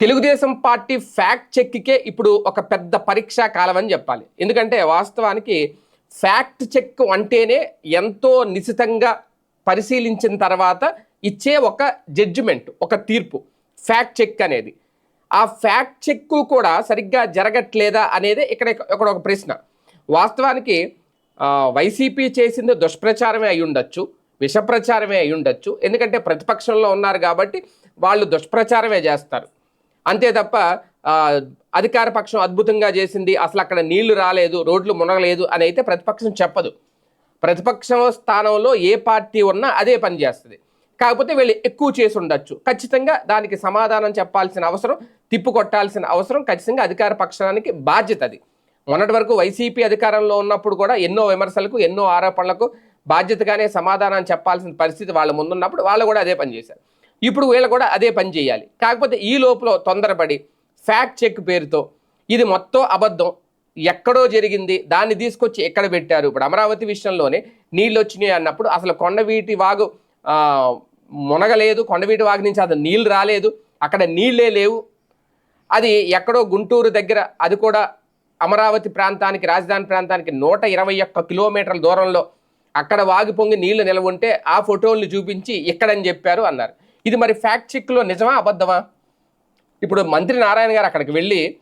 Telugu Desam party fact చెక్కే ఇప్పుడు ఒక పెద్ద పరీక్షా కాలం అని చెప్పాలి. ఎందుకంటే వాస్తవానికి ఫ్యాక్ట్ చెక్ అంటేనే ఎంతో నిశితంగా పరిశీలించిన తర్వాత ఇచ్చే ఒక జడ్జిమెంట్ ఒక తీర్పు ఫ్యాక్ట్ చెక్ అనేది. ఆ ఫ్యాక్ట్ చెక్ కూడా సరిగ్గా జరగట్లేదా అనేది ఇక్కడ ఇక్కడ ఒక ప్రశ్న. వాస్తవానికి వైసీపీ చేసింది దుష్ప్రచారమే అయి ఉండొచ్చు విషప్రచారమే అయి ఉండొచ్చు. ఎందుకంటే ప్రతిపక్షంలో ఉన్నారు కాబట్టి వాళ్ళు దుష్ప్రచారమే చేస్తారు. అంతే తప్ప అధికార పక్షం అద్భుతంగా చేసింది అసలు అక్కడ నీళ్ళు రాలేదు రోడ్లు మునగలేదు అని అయితే ప్రతిపక్షం చెప్పదు. ప్రతిపక్షం స్థానంలో ఏ పార్టీ ఉన్నా అదే పని చేస్తుంది. కాకపోతే వీళ్ళు ఎక్కువ చేసి ఉండొచ్చు. ఖచ్చితంగా దానికి సమాధానం చెప్పాల్సిన అవసరం తిప్పుకొట్టాల్సిన అవసరం ఖచ్చితంగా అధికార పక్షానికి బాధ్యత అది. మొన్నటి వరకు వైసీపీ అధికారంలో ఉన్నప్పుడు కూడా ఎన్నో విమర్శలకు ఎన్నో ఆరోపణలకు బాధ్యతగానే సమాధానం చెప్పాల్సిన పరిస్థితి వాళ్ళ ముందున్నప్పుడు వాళ్ళు కూడా అదే పని చేశారు. ఇప్పుడు వీళ్ళు కూడా అదే పని చేయాలి. కాకపోతే ఈ లోపల తొందరపడి ఫ్యాక్ట్ చెక్ పేరుతో ఇది మొత్తం అబద్ధం. ఎక్కడో జరిగింది. దాన్ని తీసుకొచ్చి ఎక్కడ పెట్టారు? ఇప్పుడు అమరావతి విషయంలోనే నీళ్ళు వచ్చినాయి అన్నప్పుడు అసలు కొండవీటి వాగు మునగలేదు. కొండవీటి వాగు నుంచి అది నీళ్ళు రాలేదు. అక్కడ నీళ్ళే లేవు. అది ఎక్కడో గుంటూరు దగ్గర అది కూడా అమరావతి ప్రాంతానికి రాజధాని ప్రాంతానికి నూట ఇరవై ఒక్క కిలోమీటర్ల దూరంలో అక్కడ వాగి పొంగి నీళ్ళు నిలవ ఉంటే ఆ ఫోటోలను చూపించి ఇక్కడని చెప్పారు అన్నారు. ఇది మరి ఫ్యాక్ట్ చెక్లో నిజమా అబద్ధమా? ఇప్పుడు మంత్రి నారాయణ గారు అక్కడికి వెళ్ళి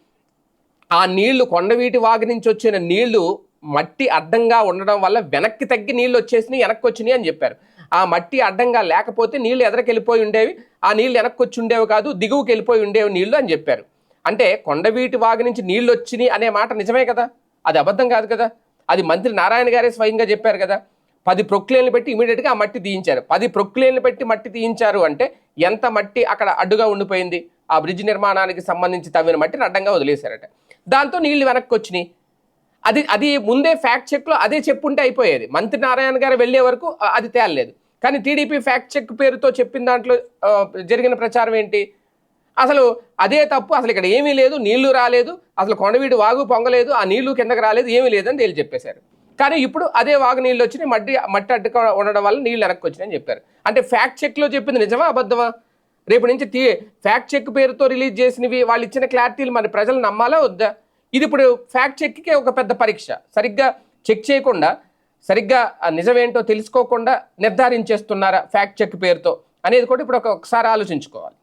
ఆ నీళ్ళు కొండవీటి వాగు నుంచి వచ్చిన నీళ్ళు మట్టి అడ్డంగా ఉండడం వల్ల వెనక్కి తగ్గి నీళ్ళు వచ్చేసినాయి వెనక్కి వచ్చినాయి అని చెప్పారు. ఆ మట్టి అడ్డంగా లేకపోతే నీళ్ళు ఎదరకెళ్ళిపోయి ఉండేవి ఆ నీళ్ళు వెనక్కి వచ్చి ఉండేవి కాదు దిగువకి వెళ్ళిపోయి ఉండేవి నీళ్ళు అని చెప్పారు. అంటే కొండవీటి వాగు నుంచి నీళ్ళు వచ్చినాయి అనే మాట నిజమే కదా? అది అబద్ధం కాదు కదా? అది మంత్రి నారాయణ గారే స్వయంగా చెప్పారు కదా? పది ప్రొక్లేన్లు పెట్టి ఇమీడియట్గా ఆ మట్టి తీయించారు. పది ప్రొక్లేన్లు పెట్టి మట్టి తీయించారు అంటే ఎంత మట్టి అక్కడ అడ్డుగా ఉండిపోయింది? ఆ బ్రిడ్జ్ నిర్మాణానికి సంబంధించి తవ్విన మట్టిని అడ్డంగా వదిలేశారట. దాంతో నీళ్ళు వెనక్కి వచ్చినాయి అది అది ముందే ఫ్యాక్ట్ చెక్లో అదే చెప్పుంటే అయిపోయేది. మంత్రి నారాయణ గారు వెళ్ళే వరకు అది తేలలేదు. కానీ టీడీపీ ఫ్యాక్ట్ చెక్ పేరుతో చెప్పిన దాంట్లో జరిగిన ప్రచారం ఏంటి? అసలు అదే తప్పు అసలు ఇక్కడ ఏమీ లేదు నీళ్ళు రాలేదు అసలు కొండవీడు వాగు పొంగలేదు ఆ నీళ్ళు కిందకి రాలేదు ఏమీ లేదని తేలి చెప్పేశారు. కానీ ఇప్పుడు అదే వాగు నీళ్ళు వచ్చి మట్టి మట్టి అడ్డుక ఉండడం వల్ల నీళ్ళు వెనక్కి వచ్చినాయని చెప్పారు. అంటే ఫ్యాక్ట్ చెక్లో చెప్పింది నిజమా అబద్ధమా? రేపు నుంచి తీ ఫ్యాక్ట్ చెక్ పేరుతో రిలీజ్ చేసినవి వాళ్ళు ఇచ్చిన క్లారిటీలు మరి ప్రజలు నమ్మాలా వద్దా? ఇది ఇప్పుడు ఫ్యాక్ట్ చెక్కే ఒక పెద్ద పరీక్ష. సరిగ్గా చెక్ చేయకుండా సరిగ్గా నిజమేంటో తెలుసుకోకుండా నిర్ధారించేస్తున్నారా ఫ్యాక్ట్ చెక్ పేరుతో? అనేది కూడా ఇప్పుడు ఒకసారి ఆలోచించుకోవాలి.